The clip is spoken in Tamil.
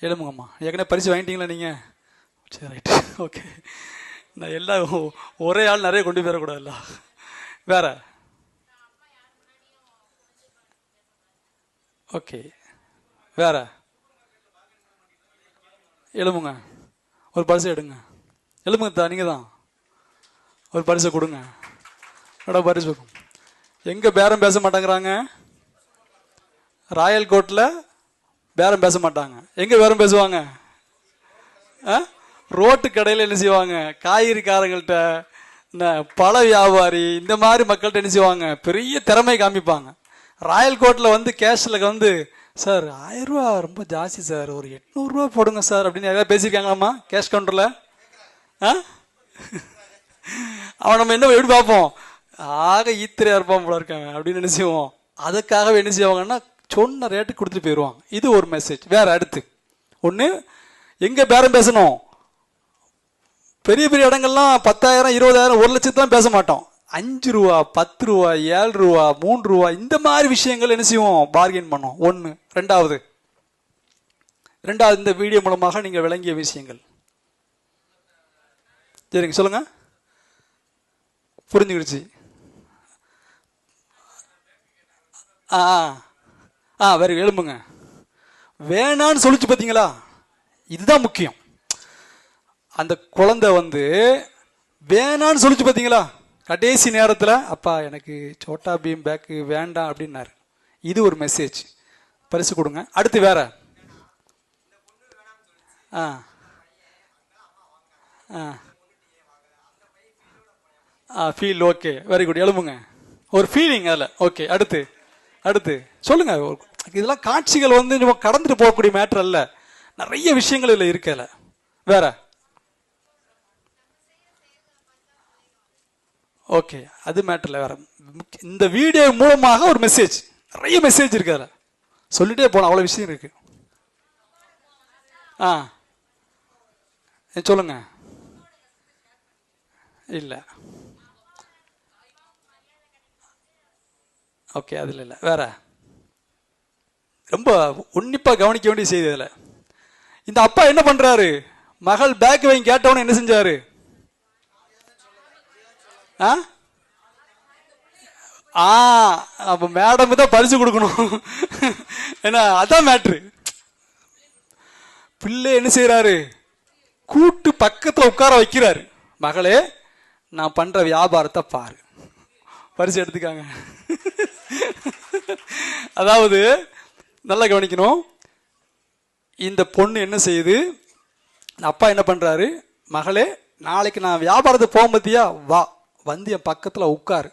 எழுமுங்கம்மா ஏற்கனவே பரிசு வாங்கிட்டீங்களா நீங்கள் சரி ரைட்டு. ஓகே. நான் எல்லாம் ஒரே ஆள் நிறைய கொண்டு போயிடக்கூடாதுல்ல. வேற? ஓகே. வேற? எழுமுங்க ஒரு பரிசு எடுங்க. எழுமுங்க தான் நீங்கள் தான் ஒரு பரிசை கொடுங்க. என்னோட பரிசு எங்கே பேரம் பேச மாட்டேங்கிறாங்க? ராயல் கோர்ட்டில் பேரம் பேச மாட்டாங்க எங்கே பேரம் பேசுவாங்க? ஆ? ரோட்டு கடையில் என்ன செய்வாங்க? காய்கறிக்காரங்கள்ட்ட இந்த பழ வியாபாரி இந்த மாதிரி மக்கள்கிட்ட என்ன செய்வாங்க? பெரிய திறமை காமிப்பாங்க. ராயல் கோர்ட்டில் வந்து கேஷில் வந்து சார் ஆயிரம் ரூபா ரொம்ப ஜாஸ்தி சார். ஒரு எட்நூறுரூவா போடுங்க சார். அப்படின்னு யாராவது பேசியிருக்காங்களாம்மா? கேஷ் கவுண்டரில்? ஆ? அவன் நம்ம என்ன எப்படி பார்ப்போம்? ஆக ஈத்திரையா இருப்பான் போல இருக்காங்க அப்படின்னு என்ன செய்வோம்? அதுக்காகவே என்ன செய்வாங்கன்னா சொன்ன ரேட்டுக்கு கொடுத்துட்டு போயிடுவாங்க இது ஒரு மெசேஜ் வேற அடுத்து. ஒன்று எங்கே பேரம் பேசணும்? பெரிய பெரிய இடங்கள்லாம் பத்தாயிரம் இருபதாயிரம் ஒரு லட்சத்துலாம் பேச மாட்டோம். அஞ்சு ரூபா பத்து ரூபா ஏழு ரூபா மூன்று ரூபா இந்த மாதிரி விஷயங்கள் என்ன செய்வோம்? பார்கெயின் பண்ணோம் ஒன்று ரெண்டாவது. ரெண்டாவது இந்த வீடியோ மூலமாக நீங்கள் விளங்கிய விஷயங்கள். சரிங்க சொல்லுங்க. புரிஞ்சுக்கிடுச்சு. ஆ. ஆ. வேறு எழும்புங்க. வேணான்னு சொல்லிச்சு பார்த்தீங்களா இதுதான் முக்கியம். அந்த குழந்தை வந்து வேணான்னு சொல்லிச்சு பார்த்தீங்களா கடைசி நேரத்தில் அப்பா எனக்கு சோட்டா பீம் பேக்கு வேண்டாம் அப்படின்னாரு. இது ஒரு மெசேஜ் பரிசு கொடுங்க. அடுத்து வேற. ஆ. ஆ. ஆ ஃபீல் ஓகே வெரி குட் எழுப்புங்க ஒரு ஃபீலிங் அதில். ஓகே அடுத்து. அடுத்து. சொல்லுங்கள் ஒரு- இதெல்லாம் காட்சிகள் வந்து நம்ம கடந்துட்டு போகக்கூடிய மேட்டர் அல்ல. நிறைய விஷயங்கள் இதில் இருக்கல வேற? ஓகே அது மேட்டர்ல வேற. முக்கிய- இந்த வீடியோ மூலமாக ஒரு மெசேஜ் நிறைய மெசேஜ் இருக்கு அதில். சொல்லிட்டே போகலாம் அவ்வளோ விஷயம் இருக்கு. ஆ. ஏ, சொல்லுங்க. இல்லை. ஓகே அதில் இல்லை. வேற? ரொம்ப உன்னிப்பாக கவனிக்க வேண்டிய செய்தி இதில் இந்த அப்பா என்ன பண்ணுறாரு மகள் பேக் வாங்கி கேட்டவனே என்ன செஞ்சாரு? ஆ? ஆ அப்போ மேடமுக்கு தான் பரிசு கொடுக்கணும். ஏன்னா அதான் மேட்ரு பிள்ளை என்ன செய்கிறாரு கூட்டு பக்கத்தில் உட்கார வைக்கிறாரு. மகளே நான் பண்ணுற வியாபாரத்தை பாரு. பரிசு எடுத்துக்காங்க. அதாவது நல்லா கவனிக்கணும். இந்த பொண்ணு என்ன செய்யுது? அப்பா என்ன பண்றாரு? மகளே நாளைக்கு நான் வியாபாரத்துக்கு போக பத்தியா வா. வந்து என் பக்கத்தில் உட்காரு.